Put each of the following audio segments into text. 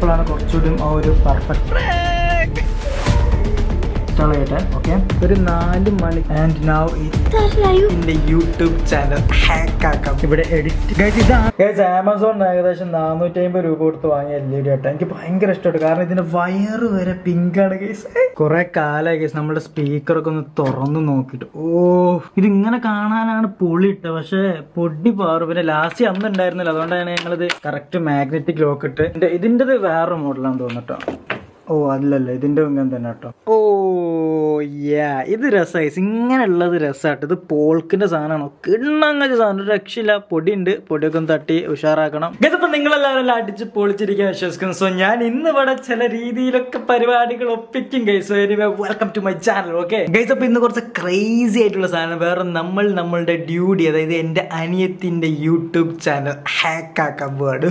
അപ്പോഴാണ് കുറച്ചുകൂടി ആ ഒരു പെർഫെക്റ്റ് ഇൻസ്റ്റാൾ ചെയ്യട്ടെ ഓക്കെ ഒരു നാല് മണി ആൻഡ് നൗ എന്റെ യൂട്യൂബ് ചാനൽ ഹാക്ക് ആക്കാം. ഇവിടെ എഡിറ്റ് ആമസോൺ ഏകദേശം നാനൂറ്റി അമ്പത് രൂപ കൊടുത്ത് വാങ്ങിയ എൽ ഇ ഡി ആട്ടോ എനിക്ക് ഭയങ്കര ഇഷ്ടപ്പെട്ടു. കാരണം ഇതിന്റെ വയറ് വരെ പിങ്ക് ആണ് കേസ് കുറെ കാലമായി കേസ് നമ്മുടെ സ്പീക്കറൊക്കെ ഒന്ന് തുറന്നു നോക്കിട്ട് ഓ ഇത് ഇങ്ങനെ കാണാനാണ് പൊളി ഇട്ടത് പക്ഷെ പൊടി പാറു പിന്നെ ലാസ്റ്റ് അന്ന് ഉണ്ടായിരുന്നില്ല അതുകൊണ്ടാണ് ഞങ്ങളിത് കറക്റ്റ് മാഗ്നറ്റിക് ലോക്ക് ഇട്ട്. ഇതിന്റെ- വേറൊരു വേറെ മോഡലാന്ന് തോന്നിട്ടോ ഓ അല്ലല്ല ഇതിന്റെ ഇങ്ങനെ തന്നെ കേട്ടോ. ഓ യാ ഇത് രസമായി ഇങ്ങനെയുള്ളത് രസമായിട്ട് ഇത് പോൾക്കിന്റെ സാധനമാണ്? കിണ്ണങ്ങച്ച സാധനം. ഒരു രക്ഷയില്ല. പൊടിയുണ്ട്. പൊടിയൊക്കെ തട്ടി ഉഷാറാക്കണം. ഇതിപ്പോ നിങ്ങളെല്ലാവരും അടിച്ച് പൊളിച്ചിരിക്കാൻ വിശ്വസിക്കുന്നു. സോ ഞാൻ ഇന്ന് ഇവിടെ ചില രീതിയിലൊക്കെ പരിപാടികൾ ഒപ്പിക്കും guys welcome to my channel okay guys അപ്പൊ ഇന്ന് കുറച്ച് ക്രേസി ആയിട്ടുള്ള സാധനം. വേറെ നമ്മൾ നമ്മളുടെ ഡ്യൂട്ടി അതായത് എന്റെ അനിയത്തിന്റെ യൂട്യൂബ് ചാനൽ ഹാക്ക് ആക്കാൻ പാട്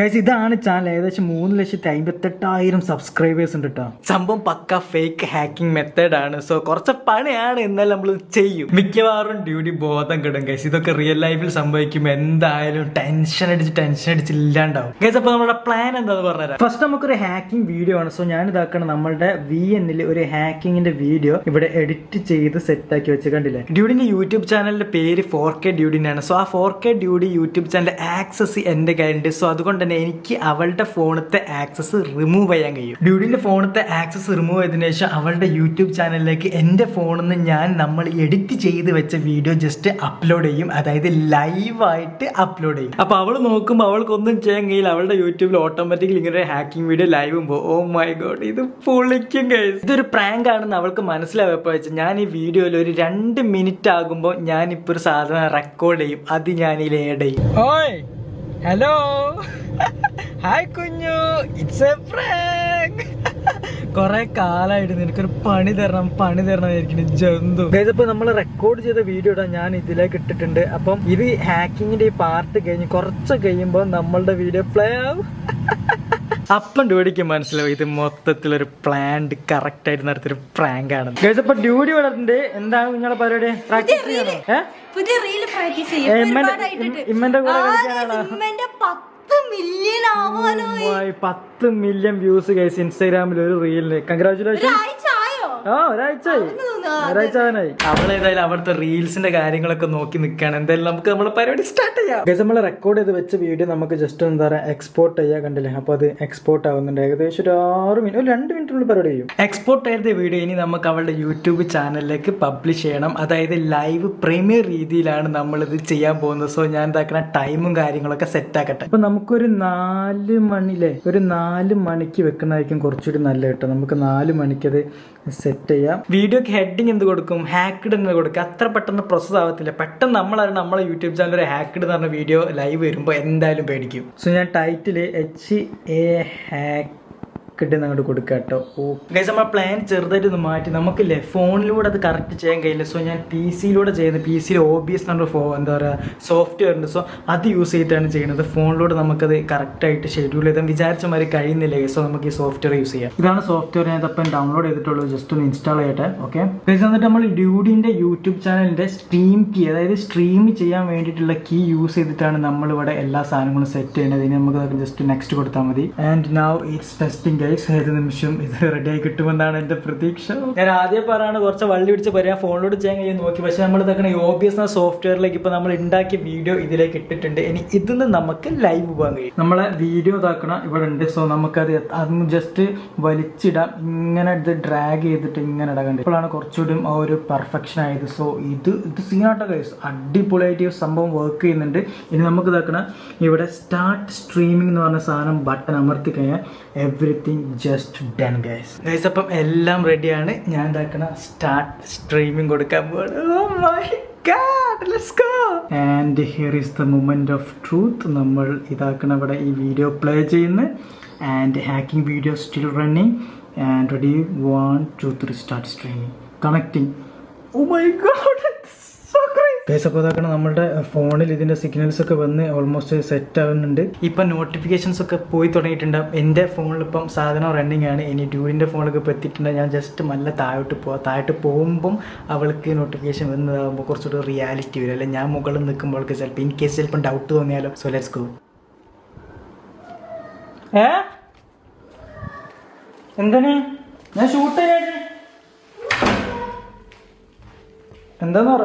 ഗൈസ് ഇതാണ് ചാനൽ ഏകദേശം മൂന്ന് ലക്ഷത്തി അമ്പത്തെട്ടായിരം സബ്സ്ക്രൈബേഴ്സ് ഉണ്ട് കേട്ടോ സംഭവം പക്ക ഫേക്ക് ഹാക്കിംഗ് മെത്തേഡ് ആണ്. സോ കുറച്ച് പണിയാണ് എന്നാലും നമ്മൾ ചെയ്യും. മിക്കവാറും ഡ്യൂട്ടി ബോധം കിടും ഗൈസ് ഇതൊക്കെ റിയൽ ലൈഫിൽ സംഭവിക്കും എന്തായാലും ടെൻഷൻ അടിച്ച് ടെൻഷൻ അടിച്ച് ഇല്ലാണ്ടാവും. ഗൈസ് അപ്പൊ നമ്മുടെ പ്ലാൻ എന്താന്ന് പറഞ്ഞുതരാം. ഫസ്റ്റ് നമുക്കൊരു ഹാക്കിംഗ് വീഡിയോ ആണ്. സോ ഞാൻ ഇതാക്കണം നമ്മളുടെ വി എന്നിൽ ഒരു ഹാക്കിങ്ങിന്റെ വീഡിയോ ഇവിടെ എഡിറ്റ് ചെയ്ത് സെറ്റ് ആക്കി വെച്ച് കണ്ടില്ലേ? ഡ്യൂഡിന്റെ യൂട്യൂബ് ചാനലിന്റെ പേര് ഫോർ കെ ഡ്യൂഡിനാണ് സോ ആ ഫോർ കെ ഡ്യൂഡി യൂട്യൂബ് ചാനൽ ആക്സസ് എന്റെ കയ്യിലുണ്ട്. സോ അതുകൊണ്ട് തന്നെ എനിക്ക് അവളുടെ ഫോണത്തെ ആക്സസ് റിമൂവ് ചെയ്യാൻ കഴിയും. ഡ്യൂഡിന്റെ ഫോണത്തെ ആക്സസ് റിമൂവ് ചെയ്തതിനു ശേഷം അവളുടെ യൂട്യൂബ് ചാനലിലേക്ക് എന്റെ ഫോണിൽ നിന്ന് ഞാൻ നമ്മൾ എഡിറ്റ് ചെയ്ത് വെച്ച വീഡിയോ ജസ്റ്റ് അപ്ലോഡ് ചെയ്യും. അതായത് ലൈവായിട്ട് അപ്ലോഡ് ചെയ്യും. അപ്പൊ അവൾ നോക്കുമ്പോൾ അവൾക്കൊന്നും ചെയ്യാൻ കഴിയില്ല. അവളുടെ യൂട്യൂബിൽ ഓട്ടോമാറ്റിക്കലി ഇങ്ങനെ hacking video live oh my god ഇത് പൊളിക്കും guys. ഇതൊരു പ്രാങ്ക് ആണെന്ന് അവൾക്ക് മനസ്സിലാവപ്പോ വെച്ചാൽ ഞാൻ ഈ വീഡിയോയിൽ ഒരു രണ്ട് മിനിറ്റ് ആകുമ്പോൾ ഞാൻ ഇപ്പോൾ ഒരു സാധനം റെക്കോർഡ് ചെയ്യും. അത് ഞാൻ ഏഡ് ചെയ്യും. ഓയ്! ഹലോ ഹായ് കുഞ്ഞു. ഇറ്റ്സ് എ പ്രാങ്ക് കുറെ കാലമായിട്ട് നിനക്കൊരു പണി തരണം പണി തരണമായിരിക്കും ജന്തു. ഇപ്പൊ നമ്മൾ റെക്കോർഡ് ചെയ്ത വീഡിയോ ഇടാൻ ഞാൻ ഇതിലേക്ക് ഇട്ടിട്ടുണ്ട്. അപ്പം ഇത് ഹാക്കിങ്ങിന്റെ ഈ പാർട്ട് കഴിഞ്ഞ് കുറച്ച് കഴിയുമ്പോൾ നമ്മളുടെ വീഡിയോ പ്ലേ ആവും. അപ്പം ഡ്യൂഡിക്ക് മനസ്സിലാവും ഇത് മൊത്തത്തിലൊരു പ്ലാൻഡ് കറക്റ്റ് ആയിട്ട് നടത്തിയൊരു പ്രാങ്ക് ആണ് ഇപ്പൊ ഡ്യൂഡി വളർന്നിട്ട് എന്താണ് നിങ്ങളുടെ പരിപാടി? പ്രാക്ടീസ് ചെയ്യണോ ഇമ്മന്റെ- കൂടെ കളിക്കാനാണോ? മില്യൺ ആവാനോ പത്ത് മില്യൺ വ്യൂസ് ഗൈസ് ഇൻസ്റ്റാഗ്രാമിൽ ഒരു റീലിന് കൺഗ്രാചുലേഷൻ ആ ഒരാഴ്ച അവളേതായാലും അവിടുത്തെ റീൽസിന്റെ കാര്യങ്ങളൊക്കെ നോക്കി നിൽക്കുകയാണ് എന്തായാലും നമുക്ക് നമ്മളെ പരിപാടി സ്റ്റാർട്ട് ചെയ്യാം. ഗൈസ് നമ്മൾ റെക്കോർഡ് ചെയ്ത് വെച്ച വീഡിയോ നമുക്ക് ജസ്റ്റ് എന്താ പറയുക എക്സ്പോർട്ട് ചെയ്യാൻ കണ്ടില്ലേ? അപ്പോൾ അത് എക്സ്പോർട്ട് ആവുന്നുണ്ട്. ഏകദേശം ഒരു ആറ് മിനിറ്റ് ഒരു രണ്ട് മിനിറ്റിനുള്ളിൽ പരിപാടി ചെയ്യും എക്സ്പോർട്ട് ചെയ്ത വീഡിയോ ഇനി നമുക്ക് അവളുടെ യൂട്യൂബ് ചാനലിലേക്ക് പബ്ലിഷ് ചെയ്യണം. അതായത് ലൈവ് പ്രീമിയർ രീതിയിലാണ് നമ്മളിത് ചെയ്യാൻ പോകുന്നത്. സോ ഞാൻ എന്താക്കണ ടൈമും കാര്യങ്ങളൊക്കെ സെറ്റ് ആക്കട്ടെ. അപ്പൊ നമുക്കൊരു നാല് മണിലെ ഒരു നാല് മണിക്ക് വെക്കുന്നതായിരിക്കും കുറച്ചുകൂടി നല്ല കേട്ടോ. നമുക്ക് നാല് മണിക്കത് സെറ്റ് ചെയ്യാം. വീഡിയോക്ക് ഹെഡിങ് എന്ത് കൊടുക്കും? ഹാക്ക്ഡ് എന്ന് കൊടുക്കും. അത്ര പെട്ടെന്ന് പ്രോസസ് ആവത്തില്ല. പെട്ടെന്ന് നമ്മളാണ് നമ്മളെ യൂട്യൂബ് ചാനൽ ഒരു ഹാക്ക്ഡ് എന്ന് പറഞ്ഞ വീഡിയോ ലൈവ് വരുമ്പോൾ എന്തായാലും പേടിക്കും. സോ ഞാൻ ടൈറ്റിൽ എച്ച് എ ഹാക്ക് കിട്ടുന്ന അങ്ങോട്ട് കൊടുക്കുക കേട്ടോ. ഓ ഗൈസ് നമ്മൾ പ്ലാൻ ചെറുതായിട്ട് ഒന്ന് മാറ്റി. നമുക്കില്ലേ ഫോണിലൂടെ അത് കറക്റ്റ് ചെയ്യാൻ കഴിയില്ല. സോ ഞാൻ പി സിയിലൂടെ ചെയ്യുന്നത് പി സിയിൽ ഒ ബി എസ് എന്ന് പറഞ്ഞ ഫോ എന്താ പറയുക സോഫ്റ്റ്വെയർ ഉണ്ട്. സോ അത് യൂസ് ചെയ്തിട്ടാണ് ചെയ്യുന്നത്. ഫോണിലൂടെ നമുക്കത് കറക്റ്റായിട്ട് ഷെഡ്യൂൾ ചെയ്താൽ വിചാരിച്ച മാതിരി കഴിയുന്നില്ല സോ നമുക്ക് ഈ സോഫ്റ്റ്വെയർ യൂസ് ചെയ്യാം. ഇതാണ് സോഫ്റ്റ്വെയർ ഞാൻ ഇതപ്പം ഡൗൺലോഡ് ചെയ്തിട്ടുള്ളൂ ജസ്റ്റ് ഒന്ന് ഇൻസ്റ്റാൾ ചെയ്യട്ടെ ഓക്കെ ഗൈസ് എന്നിട്ട് നമ്മൾ ഡ്യൂഡിന്റെ യൂട്യൂബ് ചാനലിന്റെ സ്ട്രീം കീ അതായത് സ്ട്രീം ചെയ്യാൻ വേണ്ടിയിട്ടുള്ള കീ യൂസ് ചെയ്തിട്ടാണ് നമ്മളിവിടെ എല്ലാ സാധനങ്ങളും സെറ്റ് ചെയ്യുന്നത്. ഇനി നമുക്ക് ജസ്റ്റ് നെക്സ്റ്റ് കൊടുത്താൽ മതി. And now it's testing guys ഏത് നിമിഷം ഇത് റെഡി ആയി കിട്ടുമെന്നാണ് എന്റെ പ്രതീക്ഷ. ഞാൻ ആദ്യം പറയാണ് കുറച്ച് വള്ളി പിടിച്ച് പറയാം ഫോണിലോട് ചെയ്യാൻ കഴിയും നോക്കി. പക്ഷെ നമ്മൾ ഇതൊക്കെ ഈ ബി എസ് എന്ന സോഫ്റ്റ്വെയറിലേക്ക് ഇപ്പോൾ നമ്മൾ ഉണ്ടാക്കിയ വീഡിയോ ഇതിലേക്ക് ഇട്ടിട്ടുണ്ട്. ഇനി ഇതിന്ന് നമുക്ക് ലൈവ് പോകാൻ കഴിയും. നമ്മളെ വീഡിയോ ഇതാക്കണം ഇവിടെ ഉണ്ട്. സോ നമുക്കത് അതൊന്ന് ജസ്റ്റ് വലിച്ചിടാം. ഇങ്ങനെ ഇത് ഡ്രാഗ് ചെയ്തിട്ട് ഇങ്ങനെ ഇടകണ്ട് കണ്ടു ഇപ്പോഴാണ് കുറച്ചുകൂടി ആ ഒരു പെർഫെക്ഷൻ ആയത്. സോ ഇത് ഇത് സീനാട്ടോ ഗൈസ് അടിപൊളിയായിട്ട് സംഭവം വർക്ക് ചെയ്യുന്നുണ്ട്. ഇനി നമുക്ക് ഇതാക്കണം ഇവിടെ സ്റ്റാർട്ട് സ്ട്രീമിംഗ് എന്ന് പറഞ്ഞ സാധനം ബട്ടൺ അമർത്തി കഴിഞ്ഞാൽ everything just done guys guys അപ്പം എല്ലാം റെഡിയാണ് ഞാൻ ഇതാക്കണ സ്റ്റാർട്ട് സ്ട്രീമിംഗ് കൊടുക്കാൻ പോകണം and here is the moment of truth നമ്മൾ ഇതാക്കണ ഇവിടെ ഈ വീഡിയോ പ്ലേ ചെയ്യുന്നു. And hacking video still running and ready one two three start streaming connecting oh my god guys അപ്പോൾ ഇതാക്കണം നമ്മുടെ ഫോണിൽ ഇതിന്റെ സിഗ്നൽസ് ഒക്കെ വന്ന് ഓൾമോസ്റ്റ് സെറ്റ് ആവുന്നുണ്ട്. ഇപ്പം നോട്ടിഫിക്കേഷൻസ് ഒക്കെ പോയി തുടങ്ങിയിട്ടുണ്ടാവും. എന്റെ ഫോണിൽ ഇപ്പം സാധനം റണ്ണിങ് ആണ്. ഇനി ഡ്യൂരിന്റെ ഫോണിലൊക്കെ ഇപ്പോൾ എത്തിയിട്ടുണ്ട്. ഞാൻ ജസ്റ്റ് നല്ല താഴോട്ട് പോവാം. താഴോട്ട് പോകുമ്പം അവൾക്ക് നോട്ടിഫിക്കേഷൻ വന്നതാകുമ്പോൾ കുറച്ചുകൂടി റിയാലിറ്റി വരും. അല്ലെ ഞാൻ മുകളിൽ നിൽക്കുമ്പോൾ ചിലപ്പോൾ ഇൻ കേസ് ചിലപ്പം ഡൗട്ട് തോന്നിയാലോ. സോ ഗോ ഏ? എന്താണ്? ഞാൻ ഷൂട്ട് ചെയ്യാൻ എന്താന്ന് പറ?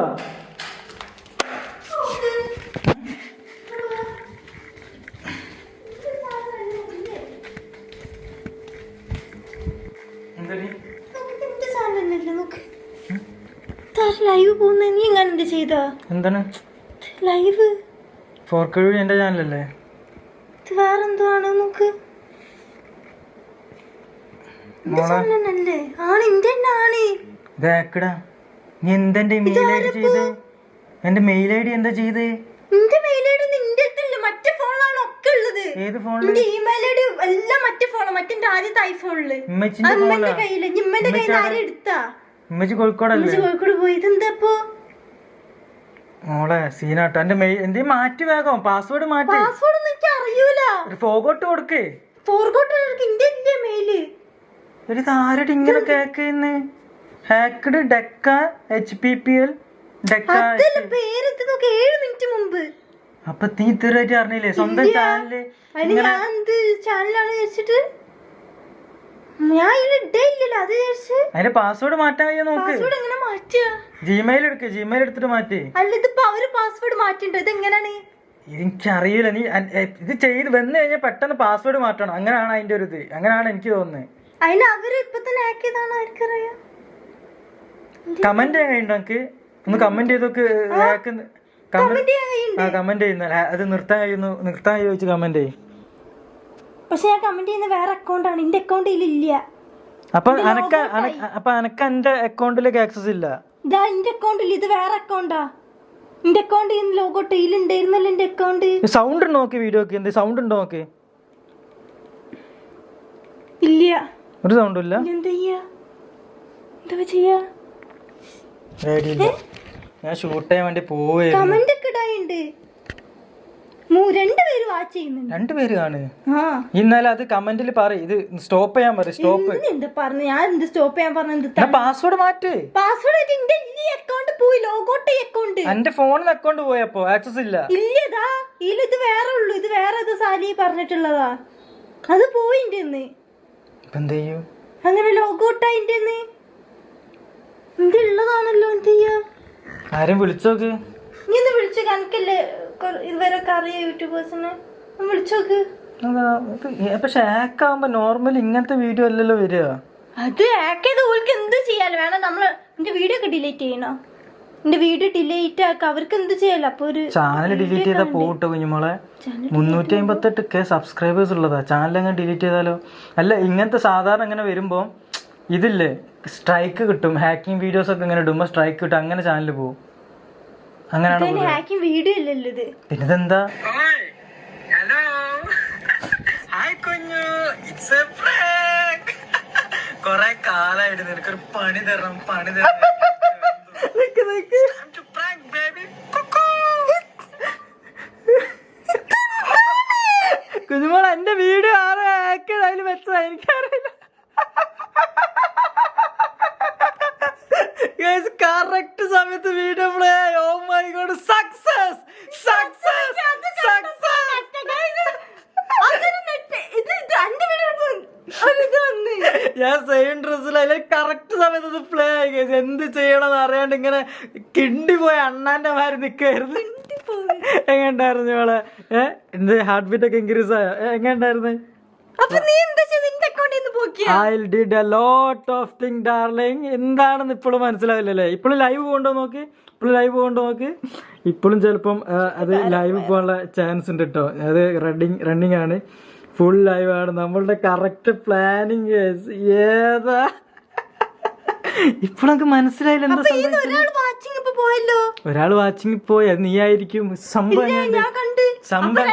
ലൈവ് പോകുന്ന? നീ എങ്ങനെ എന്ത് ചെയ്ത? എന്താണ്? ലൈവ് ഫോർ കഴിവ് എന്റെ ചാനലല്ലേ ഇത് വേറെന്തോ ആണ് നോക്ക് ചാനലല്ലേ ആണ് ഇന്റെ തന്നെ ആണ്. ഇതാക്കടാ. നീ എന്തെന്റെ മെയിൽ ഐ ഡി ചെയ്ത്? എന്റെ മെയിൽ ഐ ഡി എന്താ ചെയ്ത്? നിന്റെ മെയിൽ ഐ ഡി നിന്റെ അടുത്തല്ല മറ്റേ ഫോണിലാണ് ഒക്കെ ഉള്ളത് ഏത് ഫോണിൽ ഇമെയിൽ എല്ലാം മറ്റേ ഫോണാ മറ്റേ ആദ്യത്തെ ഐഫോണിൽ അമ്മന്റെ കയ്യിൽ ഇമ്മന്റെ കയ്യിൽ ആരും എടുത്താ ഉമ്മച്ചി കോഴിക്കോടല്ലേ? കോഴിക്കോട് പോയി. ഇതെന്താ മോളെ സീനാട്ടോ എന്റെ എന്തേ മാറ്റി വേഗം. പാസ്വേഡ് മാറ്റി. പാസ്വേഡ് ഒന്നും എനിക്ക് അറിയൂല. ഫോർഗോട്ട് കൊടുക്ക്. ഫോർഗോട്ട് ഇന്റെ ഇല്ലേ മെയിൽ ഒരു ആരുടെ ഇങ്ങനെ കേക്കുന്നു? ഹാക്കഡ് ഡെക്ക എച്ച് പി പി എൽ ഡെക്ക അതല്ല പേര് ഇത് നോക്ക് ഏഴ് മിനിറ്റ് മുമ്പ്. അപ്പൊ തീ ഇത്രയായിട്ട് അറിഞ്ഞില്ലേ? സ്വന്തം ചാനൽ ഞാൻ ചാനലാണ് വെച്ചിട്ട് ഞാൻ ഇല്ലല്ലോ അത് അതിന്റെ പാസ്വേഡ് മാറ്റാൻ കഴിയാ നോക്ക്. എങ്ങനെ മാറ്റുക? ജിമെയിൽ എടുക്ക് ജിമെയിൽ എടുത്തിട്ട് മാറ്റി. അല്ല ഇതിപ്പോ അവർ പാസ്വേഡ് മാറ്റിണ്ടോ? ഇത് എങ്ങനെയാണ് എനിക്കറിയില്ല. നീ ഇത് ചെയ്ത് വന്നു കഴിഞ്ഞാൽ പെട്ടെന്ന് പാസ്വേഡ് മാറ്റണം. അങ്ങനെയാണ് അതിന്റെ ഒരു ഇത്. അങ്ങനെയാണ് എനിക്ക് തോന്നുന്നത് അതിന് അവർ ഇപ്പൊ തന്നെ ആക്കിയതാണ് ആർക്കറിയാം? കമന്റ് ചെയ്യാൻ കഴിയുണ്ടോ എനിക്ക് ഒന്ന് കമന്റ് ചെയ്തൊക്കെ കമന്റ് ചെയ്യുന്ന. അത് നിർത്താൻ കഴിയുന്നു. നിർത്താൻ ചോദിച്ച് കമന്റ് ചെയ്യും. പക്ഷെ ഞാൻ കമന്റ് ചെയ്യുന്ന വേറെ അക്കൗണ്ട് ആണ്. എന്റെ അക്കൗണ്ടിൽ ഇല്ല. അപ്പൊ അനക്ക അപ്പൊ അനക്ക് എന്റെ അക്കൗണ്ടിലേക്ക് ആക്സസ് ഇല്ല. ഇതാ എന്റെ അക്കൗണ്ടിൽ ഇത് വേറെ അക്കൗണ്ടാ എന്റെ അക്കൗണ്ട് ലോഗോ ടൈലുണ്ടായിരുന്നല്ലോ എന്റെ അക്കൗണ്ട് സൗണ്ട് നോക്കി വീഡിയോക്ക് എന്ത് സൗണ്ട് ഉണ്ടോ നോക്കി. ഇല്ല. ഒരു സൗണ്ടും ഇല്ല. എന്താ ചെയ്യാ? എന്താ ചെയ്യാ? ഞാൻ ഷൂട്ട് ചെയ്യാൻ വേണ്ടി പോവുകയായിരുന്നു കമന്റ് ഒക്കെ ഇടാനുണ്ട് രണ്ടുപേര് വാച്ച് ചെയ്യുന്നുണ്ട്. രണ്ടുപേര് കാണ് ആ. ഇന്നലെ അത് കമന്റിൽ പറ ഇത് സ്റ്റോപ്പ് ചെയ്യാൻ പറ സ്റ്റോപ്പ് എന്തിന് എന്താ പറഞ്ഞു? ഞാൻ എന്ത് സ്റ്റോപ്പ് ചെയ്യാൻ പറഞ്ഞു? എന്നാ പാസ്വേഡ് മാറ്റ്. പാസ്വേഡ് എന്റെ ഈ അക്കൗണ്ട് പോയി ലോഗോട്ട് അക്കൗണ്ട് എന്റെ ഫോണിൽ അക്കൗണ്ട് പോയപ്പോ ആക്സസ് ഇല്ല. ഇല്ലതാ? ഇതിൽ ഇത് വേറെ ഉള്ളു. ഇത് വേറെ ഇത് സാലി പറഞ്ഞിട്ടുള്ളതാ. അത് പോയി ഇന്ന്. ഇപ്പൊ എന്ത് ചെയ്യൂ? അങ്ങനെ ലോഗോട്ട് അതിന്റെ ഉള്ളതാണല്ലോ എന്ത് ചെയ്യാ? ആരും വിളിച്ചോക്ക് നീ ഒന്ന് വിളിച്ചു കണക്കല്ലേ ഇതുവരെ അറിയാം യൂട്യൂബേഴ്സിനെ വിളിച്ചോക്ക് പക്ഷെ നോർമലി ഇങ്ങനത്തെ വീഡിയോ അല്ലല്ലോ വരിക. അത് ഹാക്ക് ചെയ്ത് ഓൾക്ക് എന്ത് ചെയ്യാലോ വേണം. നമ്മൾ എന്റെ വീഡിയോ ഒക്കെ ഡിലീറ്റ് ചെയ്യണോ? എന്റെ വീഡിയോ ഡിലീറ്റ് ആക്കാം. അവർക്ക് എന്ത് ചെയ്യാലോ. അപ്പൊ ഒരു ചാനൽ ഡിലീറ്റ് ചെയ്താൽ പോകട്ടെ കുഞ്ഞുമോളെ? മുന്നൂറ്റി അമ്പത്തെട്ട് കെ സബ്സ്ക്രൈബേഴ്സ് ഉള്ളതാ. ചാനൽ അങ്ങനെ ഡിലീറ്റ് ചെയ്താലോ? അല്ല ഇങ്ങനത്തെ സാധാരണ ഇങ്ങനെ വരുമ്പോൾ ഇതില്ലേ? സ്ട്രൈക്ക് കിട്ടും. ഹാക്കിംഗ് വീഡിയോസ് ഒക്കെ ഇങ്ങനെ ഇടുമ്പോൾ സ്ട്രൈക്ക് കിട്ടും. അങ്ങനെ ചാനലിൽ പോകും അങ്ങനെയാണ് ഹാക്കിംഗ് വീഡിയോ ഇല്ലല്ലോ ഇത് പിന്നെ ഇതെന്താ ഹലോ ഹായ് കുഞ്ഞു. ഇറ്റ്സ് എ പ്രാങ്ക് കൊറേ കാലായിട്ട് നിനക്കൊരു പണി തരണം പണി തരണം. കുഞ്ഞുമോൾ എന്റെ വീഡിയോ ആരെ ഹാക്ക് ചെയ്ത് അതിൽ വെച്ചതാ. എനിക്കറിയില്ല. കറക്റ്റ് സമയത്ത് video play oh my god success success ഞാൻ സെയിം ഡ്രസ്സിൽ അതിൽ കറക്റ്റ് സമയത്ത് അത് പ്ലേ ആയി. എന്ത് ചെയ്യണമെന്ന് അറിയാണ്ട് ഇങ്ങനെ കിണ്ടി പോയ അണ്ണാന്റെ മാര് നിക്കായിരുന്നു എങ്ങണ്ടായിരുന്നു ഇവളെ? ഏഹ് എന്ത് ഹാർട്ട് ബീറ്റ് ഒക്കെ ഇൻക്രീസ് ആയോ? എങ്ങണ്ടായിരുന്നു അപ്പൊ നീ എന്താ ചെയ്ത് എന്റെ അക്കൗണ്ടിൽ നിന്ന് പോക്കിയ I did a lot of thing darling എന്താണെന്ന് ഇപ്പോഴും മനസ്സിലാവില്ലല്ലേ? ഇപ്പോഴും ലൈവ് പോകണ്ടോ നോക്ക്? ഇപ്പോഴും ലൈവ് പോകണ്ടോ നോക്ക്? ഇപ്പോഴും ചിലപ്പം അത് ലൈവ് പോകാനുള്ള ചാൻസ് ഉണ്ട് കേട്ടോ അത് റണ്ണിങ് റണ്ണിങ് ആണ്. ഫുൾ ലൈവ് ആണ്. നമ്മളുടെ കറക്റ്റ് പ്ലാനിങ് ഏതാ? ഇപ്പോഴൊക്കെ മനസ്സിലായില്ല എന്താ ഒരാൾ വാച്ചിങ് ഇപ്പൊ പോയല്ലോ? ഒരാൾ വാച്ചിങ് പോയി. അത് നീ ആയിരിക്കും സംഭവം സംഭവം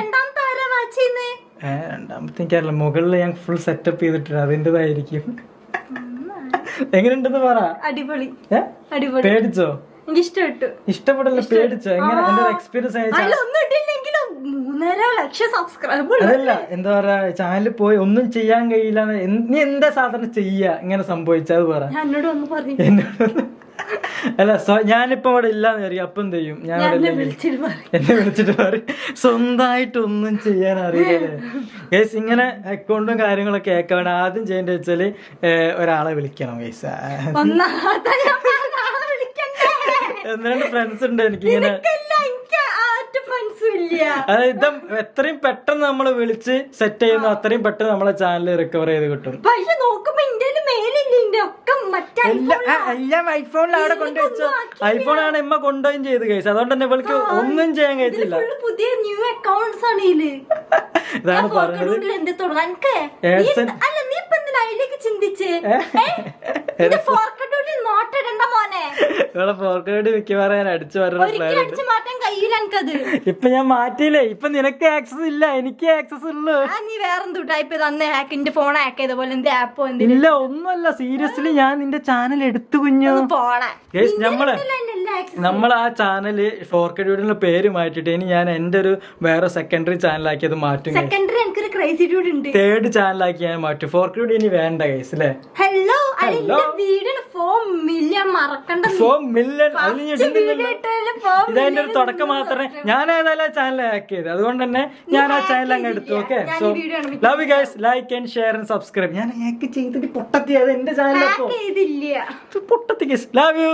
രണ്ടാമത്തെ എനിക്കറിയില്ല മുകളിൽ ഞാൻ ഫുൾ സെറ്റപ്പ് ചെയ്തിട്ടുണ്ട് അതിന്റെതായിരിക്കും എങ്ങനെയുണ്ടെന്ന് പറ. അടിപൊളി? അടിപൊളി. പേടിച്ചോ? എനിക്ക് ഇഷ്ടപ്പെട്ടു ഇഷ്ടപ്പെടല്ല പേടിച്ചോ? എങ്ങനെ? എന്റെ എക്സ്പീരിയൻസ് മൂന്നര ലക്ഷം സബ്സ്ക്രൈബർ അതല്ല എന്താ പറയാ ചാനലിൽ പോയി ഒന്നും ചെയ്യാൻ കഴിയില്ല നീ എന്താ സാധാരണ ചെയ്യാ? ഇങ്ങനെ സംഭവിച്ചത് പറ. എന്നോട് ഒന്ന് പറഞ്ഞു എന്നോട് അല്ല സോ ഞാനിപ്പോ ഇവിടെ ഇല്ലാന്ന് അറിയാം അപ്പം എന്ത് ചെയ്യും? ഞാൻ പറയും. എന്നെ വിളിച്ചിട്ട് മാറി സ്വന്തമായിട്ട് ഒന്നും ചെയ്യാൻ അറിയില്ലേ ഇങ്ങനെ അക്കൗണ്ടും കാര്യങ്ങളൊക്കെ ആക്കാൻ ആദ്യം ചെയ്യേണ്ടത് വെച്ചാൽ ഒരാളെ വിളിക്കണം ഗൈസ്? എന്നിട്ട് ഫ്രണ്ട്സ് ഉണ്ട് എനിക്ക് ഇങ്ങനെ. അതായത് എത്രയും പെട്ടെന്ന് നമ്മൾ വിളിച്ച് സെറ്റ് ചെയ്യുന്നു അത്രയും പെട്ടെന്ന് നമ്മളെ ചാനൽ റിക്കവർ ചെയ്ത് കിട്ടും. പക്ഷെ നോക്കുമ്പോ ഇന്ത്യയിൽ മേലില്ല എല്ലാ- ഐഫോണിൽ അവിടെ കൊണ്ടുവച്ചു ഐഫോൺ ആണ് എമ്മ കൊണ്ടുപോയും ചെയ്ത് കഴിച്ചത് അതുകൊണ്ട് തന്നെ ഇവൾക്ക് ഒന്നും ചെയ്യാൻ കഴിച്ചില്ല പുതിയ ന്യൂ അക്കൗണ്ട്സ് ആണ് ഇതാണ് പറഞ്ഞത്. എന്ത് അതിലേക്ക് ചിന്തിച്ച്? ഫോർക്കേഡ് മിക്കവാറും ഞാൻ അടിച്ചു ഇപ്പൊ ഞാൻ മാറ്റിയില്ലേ? ഇപ്പൊ നിനക്ക് ആക്സസ് ഇല്ല. എനിക്ക് ആക്സസ് ഉള്ളു. നീ വേറെന്തോ ടൈപ്പ് തന്നെ ഹാക്ക് എന്റെ ഫോൺ ഹാക്ക് ചെയ്ത പോലെ ആപ്പോ ഇല്ല ഒന്നുമല്ല. സീരിയസ്ലി ഞാൻ നിന്റെ ചാനൽ എടുത്തു കുഞ്ഞു. നമ്മൾ നമ്മൾ ആ ചാനൽ ഫോർക്കേഡിയുടെ പേര് മാറ്റിട്ട് ഇനി ഞാൻ എന്റെ ഒരു വേറെ സെക്കൻഡറി ചാനലാക്കി അത് മാറ്റും. സെക്കൻഡറി എനിക്കൊരു ക്രൈസി ഉണ്ട്. തേർഡ് ചാനലാക്കി ഞാൻ മാറ്റും. ഫോർക്കേഡ് ഇനി വേണ്ട കേസ് അല്ലേ hello hello video four million മറക്കണ്ട. ഫോർ മില്യൺ ഇതതിന്റെ ഒരു തുടക്കം മാത്രമേ. ഞാൻ ഏതായാലും ആ ചാനൽ ഹാക്ക് ചെയ്ത്. അതുകൊണ്ട് തന്നെ ഞാൻ ആ ചാനൽ അങ്ങ് എടുത്തു. Okay so love you guys like and share and subscribe ഞാൻ ഹാക്ക് ചെയ്തിട്ട് പൊട്ടത്തി അത് എന്റെ ചാനലപ്പോ പൊട്ടത്തി ഗൈസ് ലവ് യു